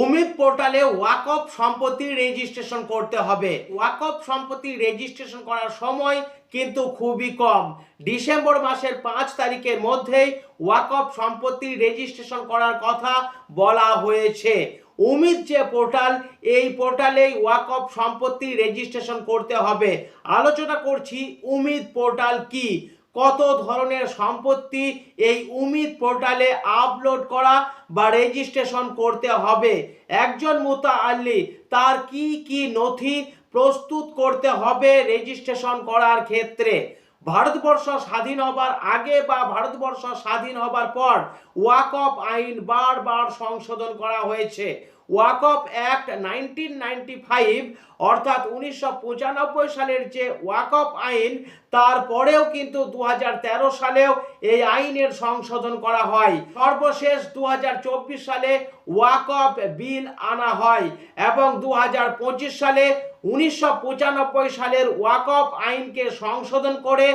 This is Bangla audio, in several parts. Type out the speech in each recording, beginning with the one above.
উমিদ পোর্টালে ওয়াকফ সম্পত্তি রেজিস্ট্রেশন করতে হবে। ওয়াকফ সম্পত্তি রেজিস্ট্রেশন করার সময় কিন্তু খুবই কম। ডিসেম্বর মাসের পাঁচ তারিখের মধ্যেই ওয়াকফ সম্পত্তি রেজিস্ট্রেশন করার কথা বলা হয়েছে। উমিদ যে পোর্টাল, এই পোর্টালেই ওয়াকফ সম্পত্তি রেজিস্ট্রেশন করতে হবে। আলোচনা করছি উমিদ পোর্টাল কি? কত ধরনের সম্পত্তি এই উমিদ পোর্টালে আপলোড করা বা রেজিস্ট্রেশন করতে হবে? একজন মুতা আল্লি তার কি কি নথি প্রস্তুত করতে হবে রেজিস্ট্রেশন করার ক্ষেত্রে? ভারতবর্ষ স্বাধীন হবার আগে বা ভারতবর্ষ স্বাধীন হবার পর ওয়াকফ আইন বারবার সংশোধন করা হয়েছে। Waqf act nineteen ninety five অর্থাৎ উনিশশো পঁচানব্বই সালের যে ওয়াক অফ আইন, তারপরেও কিন্তু দু হাজার তেরো সালেও এই আইনের সংশোধন করা হয়। সর্বশেষ দু হাজার চব্বিশ সালে ওয়াক অফ বিল আনা হয় এবং দু হাজার পঁচিশ সালে উনিশশো পঁচানব্বই সালের ওয়াকফ আইনকে সংশোধন করে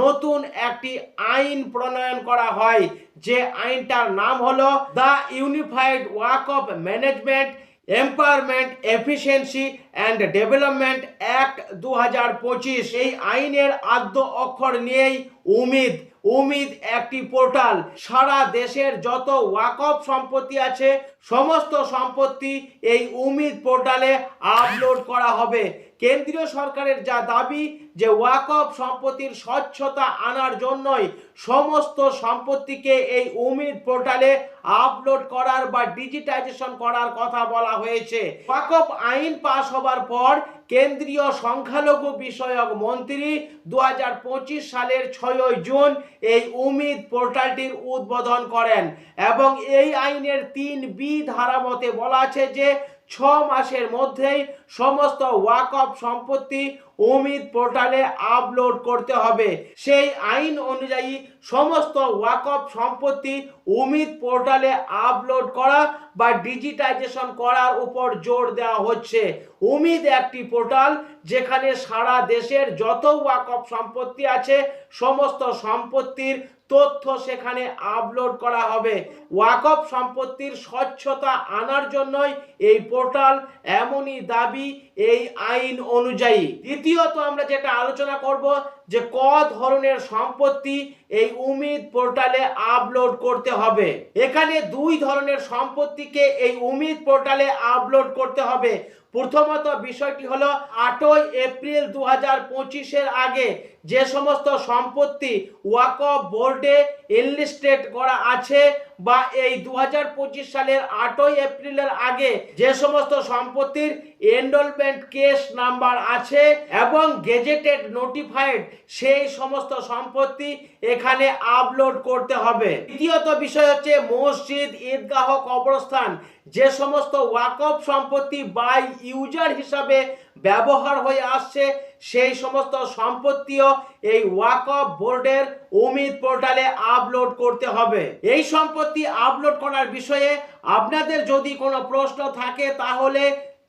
নতুন একটি আইন প্রণয়ন করা হয়। যে আইনটার নাম হলো the unified Waqf management, empowerment, efficiency and development act দু হাজার পঁচিশ। এই আইনের আদ্য অক্ষর নিয়েই উমিদ উমিদ একটি পোর্টাল সারা দেশের যত ওয়াকফ সম্পত্তি আছে, সমস্ত সম্পত্তি এই উমিদ পোর্টালে আপলোড করা হবে। কেন্দ্রীয় সরকারের যা দাবি যে ওয়াকফ সম্পত্তির স্বচ্ছতা আনার জন্যই সমস্ত সম্পত্তিকে এই উমিদ পোর্টালে আপলোড করার বা ডিজিটাইজেশন করার কথা বলা হয়েছে। ওয়াকফ আইন পাশ হবার পর কেন্দ্রীয় সংখ্যালঘু বিষয়ক মন্ত্রী দু হাজার পঁচিশ সালের ছয়ই জুন এই উমিদ পোর্টালটির উদ্বোধন করেন এবং এই আইনের তিন বি ধারা মতে বলা আছে যে ছ মাসের মধ্যেই সমস্ত ওয়াকফ সম্পত্তি উমিদ পোর্টালে আপলোড করতে হবে। সেই আইন অনুযায়ী সমস্ত ওয়াকফ সম্পত্তি উমিদ পোর্টালে আপলোড করা বা ডিজিটাইজেশন করার উপর জোর দেওয়া হচ্ছে। উমিদ একটি পোর্টাল যেখানে সারা দেশের যত ওয়াকফ সম্পত্তি আছে, সমস্ত সম্পত্তির তথ্য সেখানে আপলোড করা হবে। ওয়াকফ সম্পত্তির স্বচ্ছতা আনার জন্যই এই পোর্টাল এমনই দাবি এই আইন অনুযায়ী। দ্বিতীয়ত আমরা যেটা আলোচনা করব যে ক ধরনের সম্পত্তি এই উমিদ পোর্টালে আপলোড করতে হবে। এখানে দুই ধরনের সম্পত্তিকে এই উমিদ পোর্টালে আপলোড করতে হবে। প্রথমত বিষয়টি হলো, আটই এপ্রিল দু হাজার পঁচিশের আগে যে সমস্ত সম্পত্তি ওয়াকফ বোর্ডে এনলিস্টেড করা আছে বা এই দু হাজার পঁচিশ সালের আটই এপ্রিলের আগে যে সমস্ত সম্পত্তির এনরোলমেন্ট কেস নাম্বার আছে এবং গেজেটেড নোটিফাইড সেই সমস্ত সম্পত্তি এখানে আপলোড করতে হবে। দ্বিতীয়ত বিষয় হচ্ছে মসজিদ, ঈদগাহ, কবরস্থান। যে সমস্ত ওয়াকফ সম্পত্তি বাই ইউজার হিসাবে ব্যবহার হয়ে আসছে, সেই সমস্ত সম্পত্তিও এই ওয়াকফ বোর্ডের উমিদ পোর্টালে আপলোড করতে হবে। এই সম্পত্তি আপলোড করার বিষয়ে আপনাদের যদি কোনো প্রশ্ন থাকে, তাহলে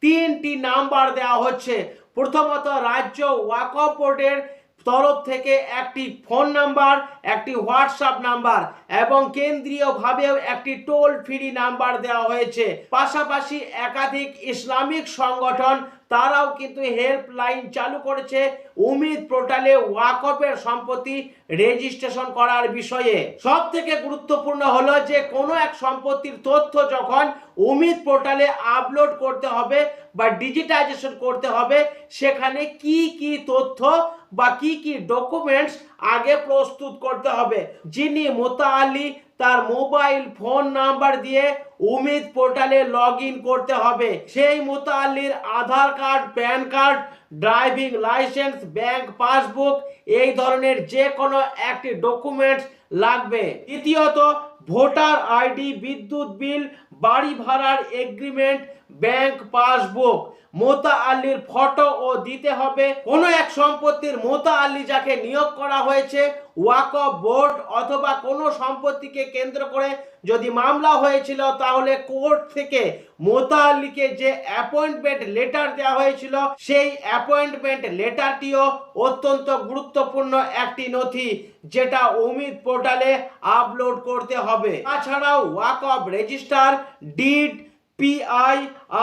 তিনটি নাম্বার দেওয়া হচ্ছে। প্রথমত, রাজ্য ওয়াকফ বোর্ডের তরফ থেকে একটি ফোন নাম্বার, একটি হোয়াটসঅ্যাপ নাম্বার এবং কেন্দ্রীয়ভাবেও একটি টোল ফ্রি নাম্বার দেওয়া হয়েছে। পাশাপাশি একাধিক ইসলামিক সংগঠন তারাও কিন্তু হেল্পলাইন চালু করেছে উমিদ পোর্টালে ওয়াকফের সম্পত্তি রেজিস্ট্রেশন করার বিষয়ে। সব থেকে গুরুত্বপূর্ণ হলো যে, কোনো এক সম্পত্তির তথ্য যখন উমিদ পোর্টালে আপলোড করতে হবে বা ডিজিটাইজেশন করতে হবে, সেখানে কি কি তথ্য বা কি কি ডকুমেন্টস আগে প্রস্তুত করতে হবে। যিনি মোতাআলি তার মোবাইল ফোন নাম্বার দিয়ে উমিদ পোর্টালে লগ করতে হবে। সেই মোতাল্লির Aadhaar card PAN card driving licence, bank passbook, এই ধরনের যে কোনো একটি ডকুমেন্টস লাগবে। দ্বিতীয়ত, ভোটার আইডি, বিদ্যুৎ বিল, বাড়ি ভাড়ার এগ্রিমেন্ট, ব্যাংক পাসবুক। মোতা আলীর ফটো ও দিতে হবে। কোনো এক সম্পত্তির মোতা আলী যাকে নিয়োগ করা হয়েছে ওয়াকফ বোর্ড অথবা কোনো সম্পত্তিকে কেন্দ্র করে যদি মামলা হয়েছিল, তাহলে কোর্ট থেকে মোতা আলীকে যে অ্যাপয়েন্টমেন্ট লেটার দেওয়া হয়েছিল, সেই অ্যাপয়েন্টমেন্ট লেটারটিও অত্যন্ত গুরুত্বপূর্ণ একটি নথি, যেটা অমিত পোর্টালে আপলোড করতে হবে। তাছাড়াও Waqf register deed PI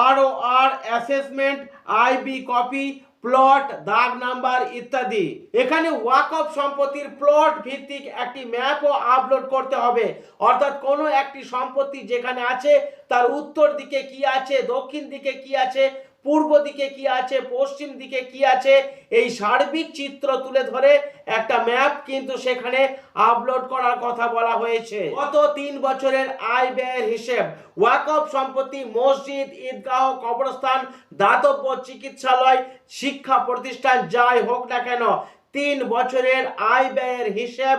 R R assessment IB copy plot, দাগ নাম্বার ইত্যাদি। এখানে ওয়াকফ সম্পত্তির প্লট ভিত্তিক একটি ম্যাপও আপলোড করতে হবে। অর্থাৎ কোনো একটি সম্পত্তি যেখানে আছে, তার উত্তর দিকে কি আছে, দক্ষিণ দিকে কি আছে পূর্ব দিকে কি আছে, পশ্চিম দিকে কি আছে, এই সার্বিক চিত্র তুলে ধরে একটা ম্যাপ কিন্তু সেখানে আপলোড করার কথা বলা হয়েছে। গত তিন বছরের আয় ব্যয়ের হিসেব, ওয়াকফ সম্পত্তি, মসজিদ, ঈদগাহ, কবরস্থান, দাতব্য চিকিৎসালয়, শিক্ষা প্রতিষ্ঠান, যাই হোক না কেন, তিন বছরের আয় ব্যয়ের হিসেব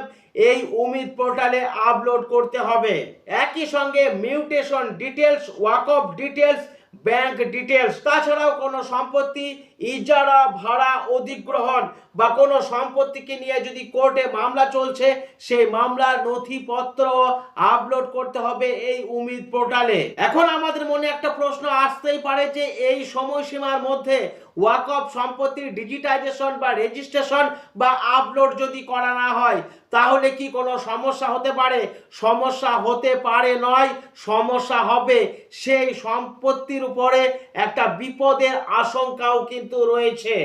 এই উমিদ পোর্টালে আপলোড করতে হবে। একই সঙ্গে mutation details Waqf details bank details তাছাড়াও কোনো সম্পত্তি ইজারা, ভাড়া, অধিগ্রহণ বা কোনো সম্পত্তিকে নিয়ে যদি কোর্টে মামলা চলছে, সেই মামলার নথিপত্র আপলোড করতে হবে এই উমিদ পোর্টালে। এখন আমাদের মনে একটা প্রশ্ন আসতেই পারে যে এই সময়সীমার মধ্যে ওয়াকফ সম্পত্তির ডিজিটাইজেশন বা রেজিস্ট্রেশন বা আপলোড যদি করা না হয়, তাহলে কি কোনো সমস্যা হতে পারে? সমস্যা হতে পারে নয়, সমস্যা হবে। সেই সম্পত্তির উপরে একটা বিপদের আশঙ্কাও কিন্তু রয়েছে।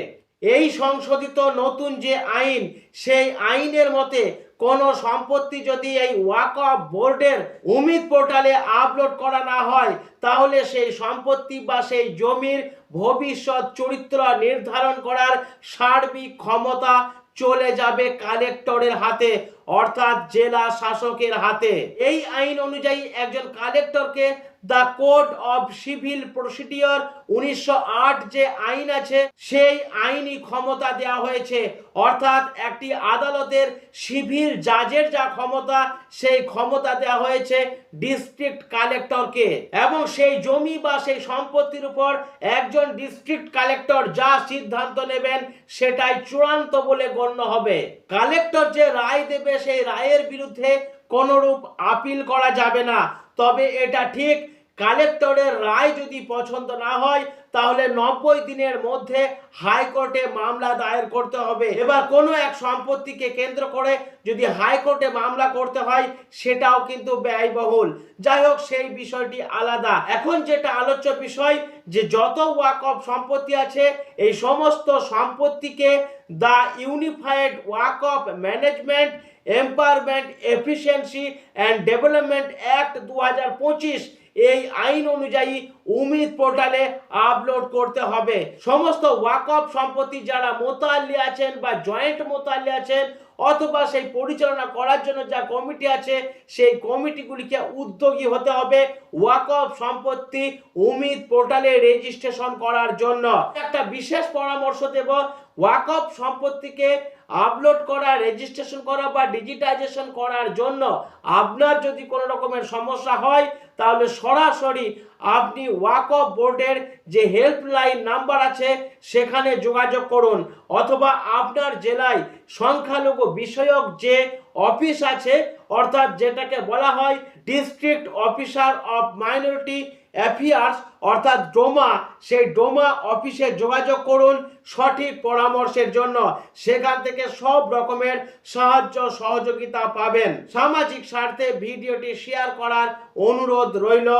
এই সংশোধিত নতুন যে আইন, সেই আইনের মতে কোন সম্পত্তি যদি এই ওয়াকফ বোর্ডের উমিদ পোর্টালে আপলোড করা না হয়, তাহলে সেই সম্পত্তি বা সেই জমির ভবিষ্যৎ চরিত্র নির্ধারণ করার সার্বিক ক্ষমতা চলে যাবে কালেক্টরের হাতে। অর্থাৎ জেলা শাসকের হাতে। এই আইন অনুযায়ী একজন কালেক্টরকে the code of civil procedure উনিশশো আট যে আইন আছে, সেই আইনি ক্ষমতা দেওয়া হয়েছে। অর্থাৎ একটি আদালতের সিভিল জাজের যা ক্ষমতা, সেই ক্ষমতা দেওয়া হয়েছে ডিস্ট্রিক্ট কালেক্টরকে। এবং সেই জমি বা সেই সম্পত্তির উপর একজন ডিস্ট্রিক্ট কালেক্টর যা সিদ্ধান্ত নেবেন, সেটাই চূড়ান্ত বলে গণ্য হবে। কালেক্টর যে রায় দেবে, সেই রায়ের বিরুদ্ধে কোনোরূপ আপিল করা যাবে না। তবে এটা ঠিক কালেক্টরের রায় যদি পছন্দ না হয়, তাহলে নব্বই দিনের মধ্যে হাইকোর্টে মামলা দায়ের করতে হবে। এবার কোনো এক সম্পত্তিকে কেন্দ্র করে যদি হাইকোর্টে মামলা করতে হয়, সেটাও কিন্তু ব্যয়বহুল। যাই হোক, সেই বিষয়টি আলাদা। এখন যেটা আলোচ্য বিষয়, যে যত ওয়াকফ সম্পত্তি আছে, এই সমস্ত সম্পত্তিকে the unified Waqf management, empowerment, efficiency and development act দু হাজার পঁচিশ এই আইন অনুযায়ী উমিদ পোর্টালে আপলোড করতে হবে। সমস্ত ওয়াকফ সম্পত্তি যারা মোতাল্লি আছেন বা জয়েন্ট মোতাল্লি আছেন, অথবা সেই পরিচালনা করার জন্য যা কমিটি আছে, সেই কমিটিগুলিকে উদ্যোগী হতে হবে ওয়াকফ সম্পত্তি উমিদ পোর্টালে রেজিস্ট্রেশন করার জন্য। একটা বিশেষ পরামর্শ দেব, ওয়াকফ সম্পত্তিকে আপলোড করা রেজিস্ট্রেশন করা বা ডিজিটাইজেশন করার জন্য আপনার যদি কোনো রকমের সমস্যা হয়, তাহলে সরাসরি আপনি ওয়াক অফ বোর্ডের যে হেল্পলাইন নাম্বার আছে, সেখানে যোগাযোগ করুন। অথবা আপনার জেলায় সংখ্যালঘু বিষয়ক যে অফিস আছে অর্থাৎ যেটাকে বলা হয় district officer of minority affairs অর্থাৎ ডোমা, সেই ডোমা অফিসে যোগাযোগ করুন সঠিক পরামর্শের জন্য। সেখান থেকে সব রকমের সাহায্য, সহযোগিতা পাবেন। সামাজিক স্বার্থে ভিডিওটি শেয়ার করার অনুরোধ রইল।